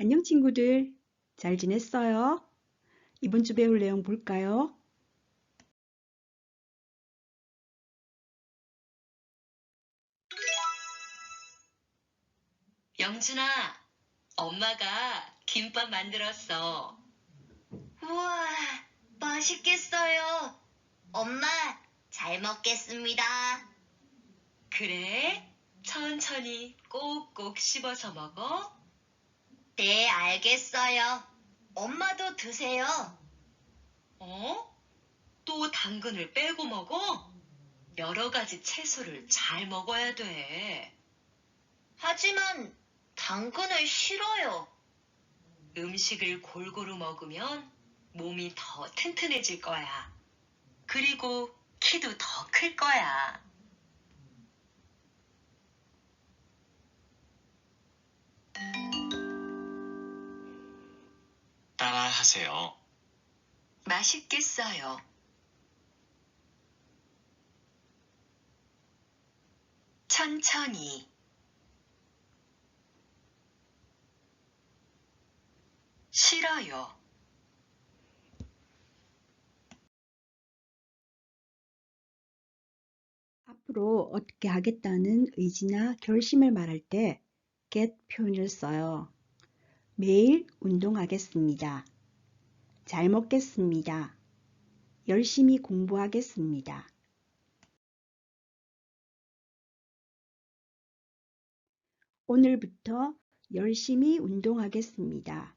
안녕 친구들. 잘 지냈어요? 이번 주 배울 내용 볼까요? 영준아, 엄마가 김밥 만들었어. 우와, 맛있겠어요. 엄마, 잘 먹겠습니다. 그래? 천천히 꼭꼭 씹어서 먹어. 네, 알겠어요. 엄마도 드세요. 어? 또 당근을 빼고 먹어? 여러 가지 채소를 잘 먹어야 돼. 하지만 당근을 싫어요. 음식을 골고루 먹으면 몸이 더 튼튼해질 거야. 그리고 키도 더 클 거야. 하세요. 맛있겠어요. 천천히. 싫어요. 앞으로 어떻게 하겠다는 의지나 결심을 말할 때 get 표현을 써요. 매일 운동하겠습니다. 잘 먹겠습니다. 열심히 공부하겠습니다. 오늘부터 열심히 운동하겠습니다.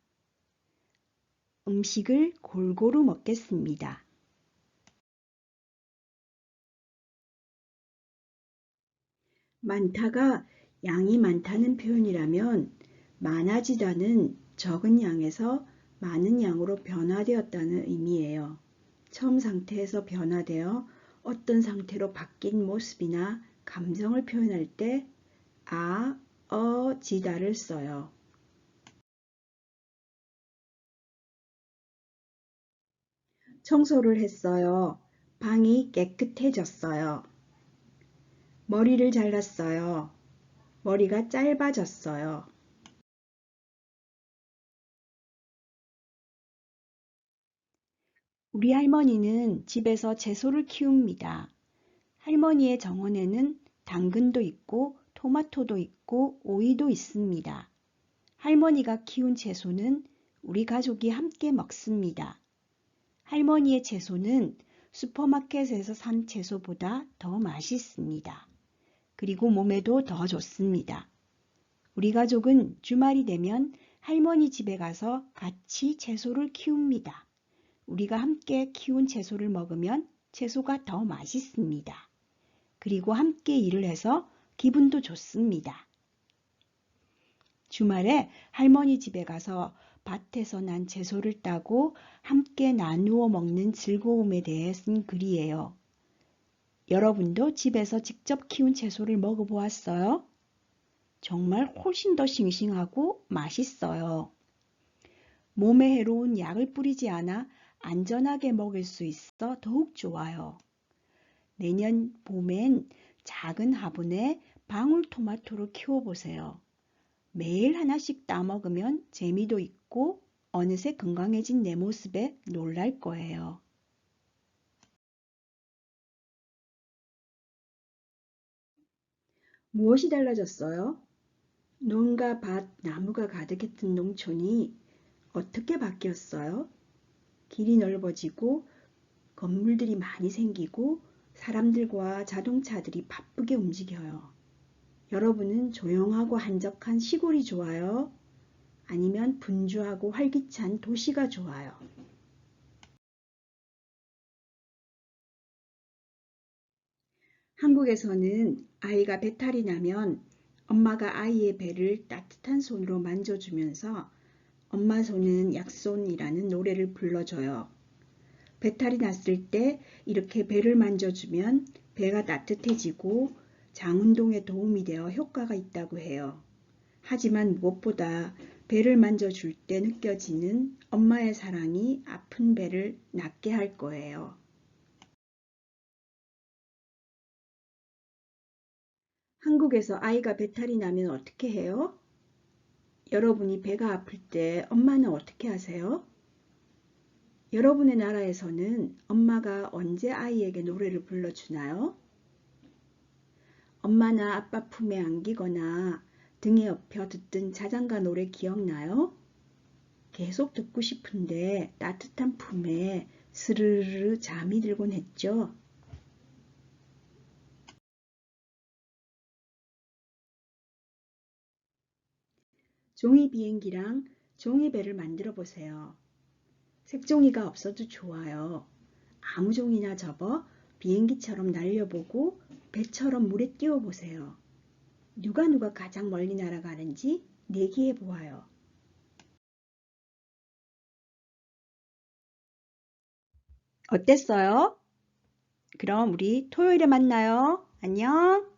음식을 골고루 먹겠습니다. 많다가 양이 많다는 표현이라면 많아지다는 적은 양에서 많은 양으로 변화되었다는 의미예요. 처음 상태에서 변화되어 어떤 상태로 바뀐 모습이나 감정을 표현할 때 아, 어, 지다를 써요. 청소를 했어요. 방이 깨끗해졌어요. 머리를 잘랐어요. 머리가 짧아졌어요. 우리 할머니는 집에서 채소를 키웁니다. 할머니의 정원에는 당근도 있고 토마토도 있고 오이도 있습니다. 할머니가 키운 채소는 우리 가족이 함께 먹습니다. 할머니의 채소는 슈퍼마켓에서 산 채소보다 더 맛있습니다. 그리고 몸에도 더 좋습니다. 우리 가족은 주말이 되면 할머니 집에 가서 같이 채소를 키웁니다. 우리가 함께 키운 채소를 먹으면 채소가 더 맛있습니다. 그리고 함께 일을 해서 기분도 좋습니다. 주말에 할머니 집에 가서 밭에서 난 채소를 따고 함께 나누어 먹는 즐거움에 대해 쓴 글이에요. 여러분도 집에서 직접 키운 채소를 먹어보았어요? 정말 훨씬 더 싱싱하고 맛있어요. 몸에 해로운 약을 뿌리지 않아 안전하게 먹을 수 있어 더욱 좋아요. 내년 봄엔 작은 화분에 방울토마토를 키워보세요. 매일 하나씩 따먹으면 재미도 있고 어느새 건강해진 내 모습에 놀랄 거예요. 무엇이 달라졌어요? 논과 밭, 나무가 가득했던 농촌이 어떻게 바뀌었어요? 길이 넓어지고 건물들이 많이 생기고 사람들과 자동차들이 바쁘게 움직여요. 여러분은 조용하고 한적한 시골이 좋아요? 아니면 분주하고 활기찬 도시가 좋아요? 한국에서는 아이가 배탈이 나면 엄마가 아이의 배를 따뜻한 손으로 만져주면서 엄마 손은 약손이라는 노래를 불러줘요. 배탈이 났을 때 이렇게 배를 만져주면 배가 따뜻해지고 장운동에 도움이 되어 효과가 있다고 해요. 하지만 무엇보다 배를 만져줄 때 느껴지는 엄마의 사랑이 아픈 배를 낫게 할 거예요. 한국에서 아이가 배탈이 나면 어떻게 해요? 여러분이 배가 아플 때 엄마는 어떻게 하세요? 여러분의 나라에서는 엄마가 언제 아이에게 노래를 불러주나요? 엄마나 아빠 품에 안기거나 등에 업혀 듣던 자장가 노래 기억나요? 계속 듣고 싶은데 따뜻한 품에 스르르 잠이 들곤 했죠. 종이 비행기랑 종이 배를 만들어 보세요. 색종이가 없어도 좋아요. 아무 종이나 접어 비행기처럼 날려보고 배처럼 물에 띄워 보세요. 누가 누가 가장 멀리 날아가는지 내기해 보아요. 어땠어요? 그럼 우리 토요일에 만나요. 안녕!